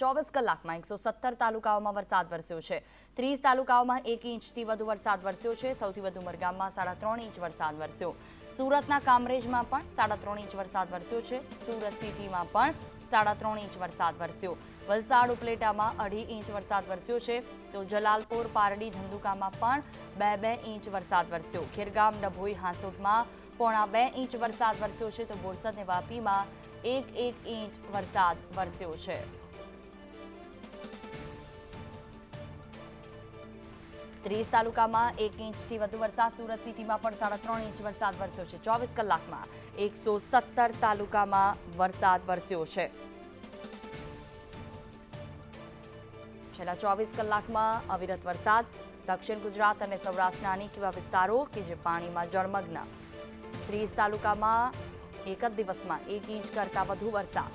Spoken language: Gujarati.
ચોવીસ કલાકમાં એકસો સત્તર તાલુકાઓમાં વરસાદ વરસ્યો છે. ત્રીસ તાલુકાઓમાં એક ઇંચથી વધુ વરસાદ વરસ્યો છે. સૌથી વધુ ઉમરગામમાં સાડા ત્રણ ઇંચ વરસાદ વરસ્યો. સુરતના કામરેજમાં પણ સાડા ત્રણ ઇંચ વરસાદ વરસ્યો છે. સુરત સિટીમાં પણ સાડા ત્રણ ઇંચ વરસાદ વરસ્યો. વલસાડ ઉપલેટામાં અઢી ઇંચ વરસાદ વરસ્યો છે. તો જલાલપોર, પારડી, ધંધુકામાં પણ બે બે ઇંચ વરસાદ વરસ્યો. ખેરગામ, ડભોઈ, હાંસોટમાં પોણા બે ઇંચ વરસાદ વરસ્યો છે. તો બોરસદ ને વાપીમાં એક એક ઇંચ વરસાદ વરસ્યો છે. ત્રીસ તાલુકામાં એક ઇંચથી વધુ વરસાદ. સુરત સિટીમાં પણ સાડા ત્રણ ઇંચ વરસાદ વરસ્યો છે. ચોવીસ કલાકમાં એકસો સત્તર તાલુકામાં વરસાદ વરસ્યો છે. છેલ્લા ચોવીસ કલાકમાં અવિરત વરસાદ. દક્ષિણ ગુજરાત અને સૌરાષ્ટ્રના અનેક એવા વિસ્તારો કે જે પાણીમાં જળમગ્ન. ત્રીસ તાલુકામાં એક જ દિવસમાં એક ઇંચ કરતાં વધુ વરસાદ.